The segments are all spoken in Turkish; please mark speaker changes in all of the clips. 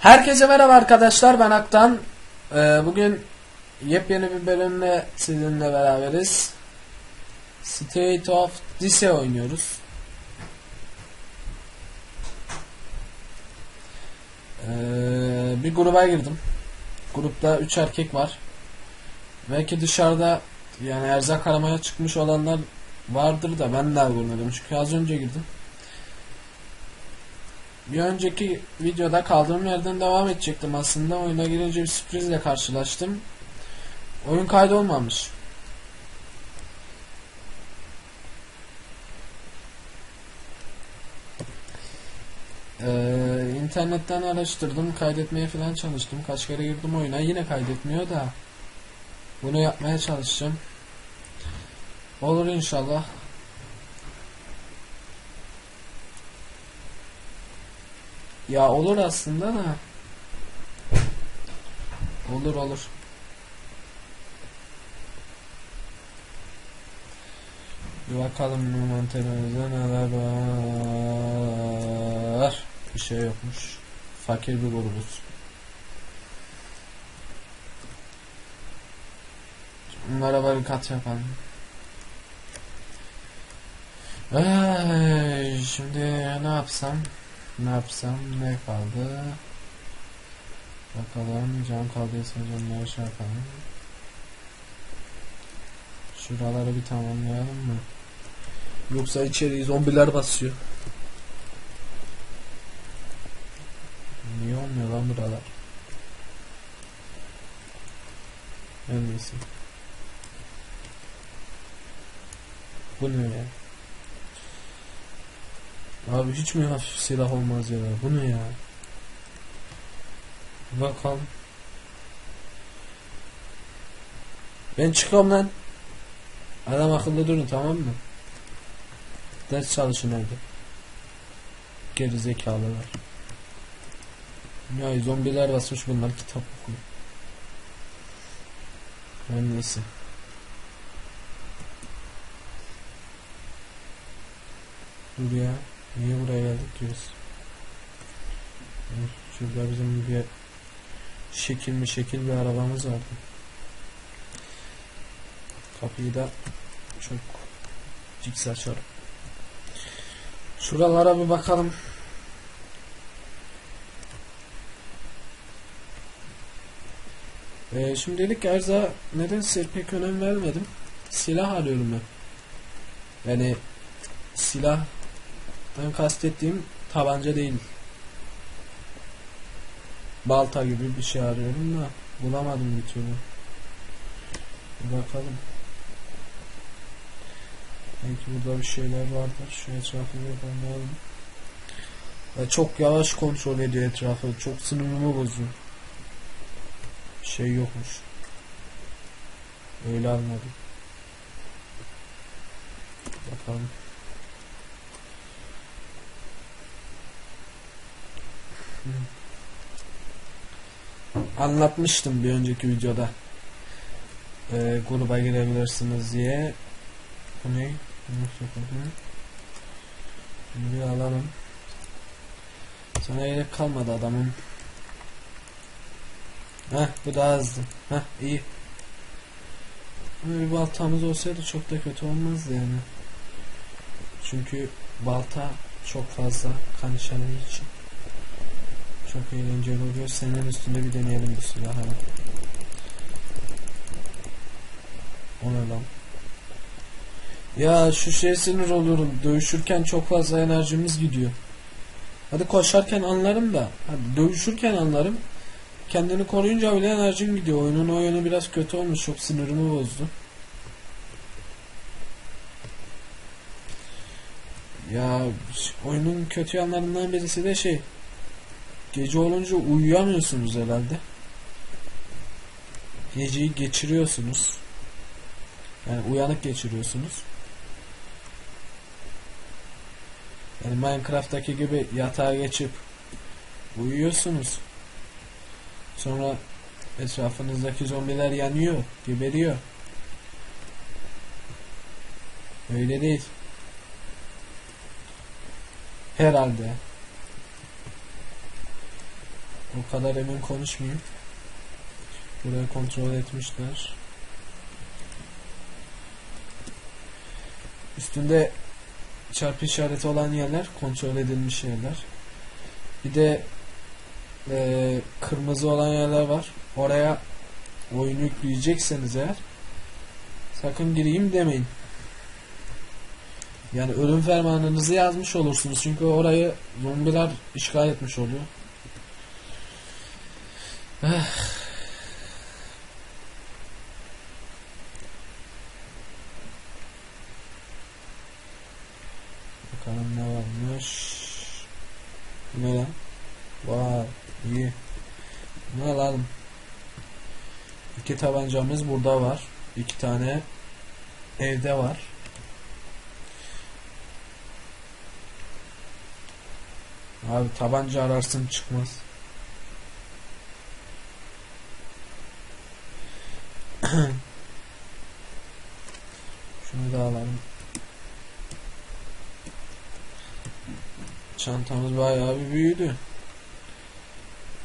Speaker 1: Herkese merhaba arkadaşlar ben Aktan. Ee, bugün yepyeni bir bölümle sizinle beraberiz. State of Dise oynuyoruz. Ee, bir gruba girdim. Grupta 3 erkek var. Belki dışarıda yani erzak aramaya çıkmış olanlar vardır da ben daha görmedim çünkü az önce girdim. Bir önceki videoda kaldığım yerden devam edecektim aslında. Oyuna girince bir sürprizle karşılaştım. Oyun kaydı olmamış. Ee, internetten araştırdım, kaydetmeye falan çalıştım. Kaç kere girdim oyuna, yine kaydetmiyor da. Bunu yapmaya çalışacağım. Olur inşallah. Ya olur aslında da. Olur olur. Bir bakalım mantenimizde neler var. Bir şey yokmuş. Fakir bir grubuz. Bunlara barikat yapalım. Ay, şimdi ne yapsam? Ne yapsam? Ne kaldı? Bakalım cam kaldıysa camları şey yapalım. Şuraları bir tamamlayalım mı? Yoksa içeriği zombiler basıyor. Niye olmuyor lan buralar? En iyisi. Bu ne ya? Abi hiç mi hafif silah olmaz ya? Bu ne ya? Bakalım. Ben çıkıyorum lan. Adam akıllı durun tamam mı? Ders çalışın evde. Geri zekalılar. Ya zombiler basmış bunlar kitap okuyor. Ben neyse. Dur ya. Niye buraya geldik biz? Şurada bizim bir şekil mi şekil bir arabamız vardı. Kapıyı da çok ciks açarım. Şuralara bir bakalım. Ee, şimdilik erza nedense pek önem vermedim. Silah arıyorum ben. Yani silah ben kastettiğim tabanca değil. Balta gibi bir şey arıyorum da bulamadım bir türlü. Bir bakalım. Belki burada bir şeyler vardır. Şu etrafı bir bakalım. Ve çok yavaş kontrol ediyor etrafı. Çok sınırımı bozuyor. Şey yokmuş. Öyle anladım. Bakalım. Anlatmıştım bir önceki videoda. Ee, gruba girebilirsiniz diye. Bu ne? Bunu alalım. Sana yedek kalmadı adamın. Heh bu daha hızlı. Heh iyi. Bir baltamız olsaydı çok da kötü olmazdı yani. Çünkü balta çok fazla kan işareti için. Çok eğlenceli oluyor. Senin üstünde bir deneyelim bu silahı. O ne lan? Ya şu şeye sinir oluyorum. Dövüşürken çok fazla enerjimiz gidiyor. Hadi koşarken anlarım da. Hadi dövüşürken anlarım. Kendini koruyunca öyle enerjim gidiyor. Oyunun o yönü biraz kötü olmuş. Çok sinirimi bozdu. Ya oyunun kötü yanlarından birisi de şey. Gece olunca uyuyamıyorsunuz herhalde. Geceyi geçiriyorsunuz. Yani uyanık geçiriyorsunuz. Yani Minecraft'taki gibi yatağa geçip uyuyorsunuz. Sonra etrafınızdaki zombiler yanıyor, geberiyor. Öyle değil. Herhalde. O kadar emin konuşmayayım. Burayı kontrol etmişler. Üstünde çarpı işareti olan yerler kontrol edilmiş yerler. Bir de eee, kırmızı olan yerler var. Oraya oyunu yükleyecekseniz eğer sakın gireyim demeyin. Yani ölüm fermanınızı yazmış olursunuz. Çünkü orayı zombiler işgal etmiş oluyor. Eh. Bakalım ne varmış. Ne lan? Vay iyi. Ne alalım? İki tabancamız burada var. İki tane evde var. Abi tabanca ararsın çıkmaz. Şunu da alalım. Çantamız bayağı bir büyüdü.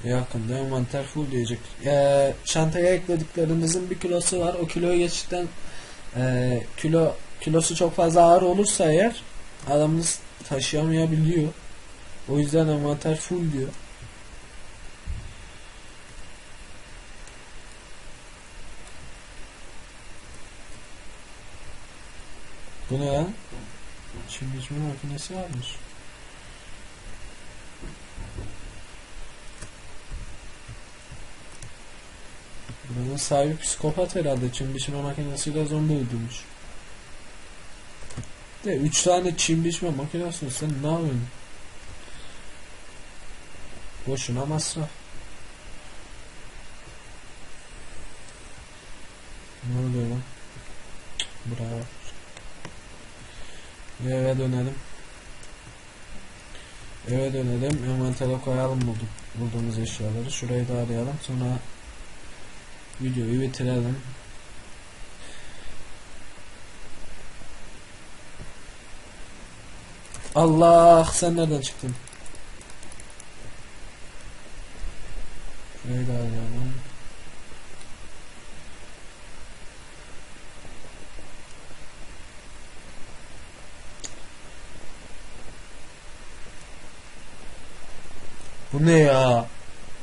Speaker 1: Yakında envanter full diyecek. Ee, çantaya eklediklerinizin bir kilosu var. O kiloyu geçtikten ee, kilo kilosu çok fazla ağır olursa eğer adamınız taşıyamayabiliyor. O yüzden envanter full diyor. Bu ne lan? Çim biçme makinesi varmış. Buranın sahibi psikopat herhalde. Çim biçme makinesiyle zombi öldürmüş. De 3 tane çim biçme makinesi sen ne yapıyorsun? Boşuna masraf. Ne oluyor lan? Cık, Bravo. Eve dönelim. Eve dönelim. Envantere koyalım bulduk, bulduğumuz eşyaları. Şurayı da arayalım. Sonra videoyu bitirelim. Allah sen nereden çıktın? Şurayı da arayalım. Bu ne ya?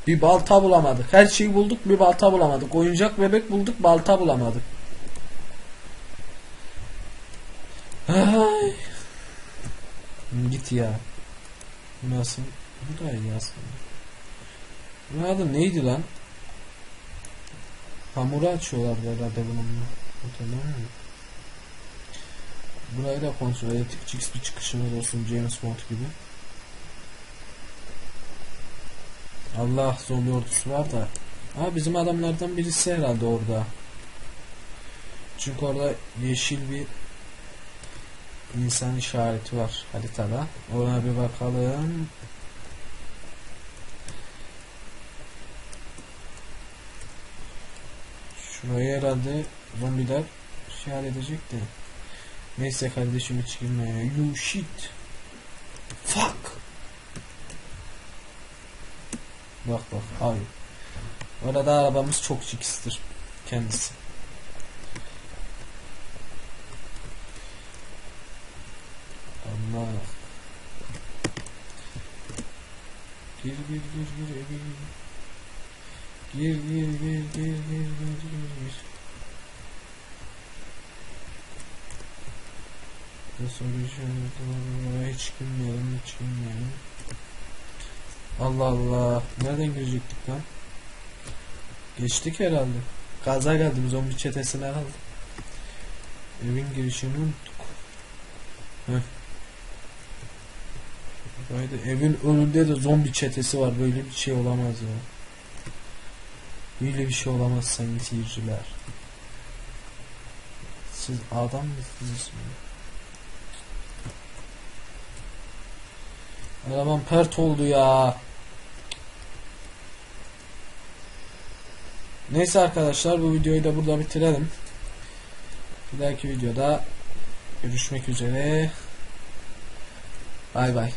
Speaker 1: Bir balta bulamadık. Her şeyi bulduk bir balta bulamadık. Oyuncak bebek bulduk balta bulamadık. Ay. Git ya. Nasıl? Bu da iyi aslında. Bunun adı neydi lan? Hamuru açıyorlar herhalde bununla. Hatırlamıyorum. Burayı da kontrol ettik. Çıks bir çıkışımız olsun James Bond gibi. Allah zombi ordusu var da. Aa bizim adamlardan birisi herhalde orada. Çünkü orada yeşil bir insan işareti var haritada. Ona bir bakalım. Şurayı herhalde zombiler şey halledecek de. Neyse kardeşim hiç girme. You shit. Fuck. Bak bak abi. Orada arabamız çok çikistir. Kendisi. Allah. Gir gir gir gir gir. Gir gir gir gir gir gir gir gir. Ne soruyor hiç bilmiyorum hiç bilmiyorum. Allah Allah. Nereden girecektik lan? Geçtik herhalde. Gaza geldim zombi çetesine aldım. Evin girişini unuttuk. Heh. Böyle evin önünde de zombi çetesi var. Böyle bir şey olamaz ya. Böyle bir şey olamaz sayın seyirciler. Siz adam mısınız? Arabam pert oldu ya. Neyse arkadaşlar bu videoyu da burada bitirelim. Bir dahaki videoda görüşmek üzere. Bay bay.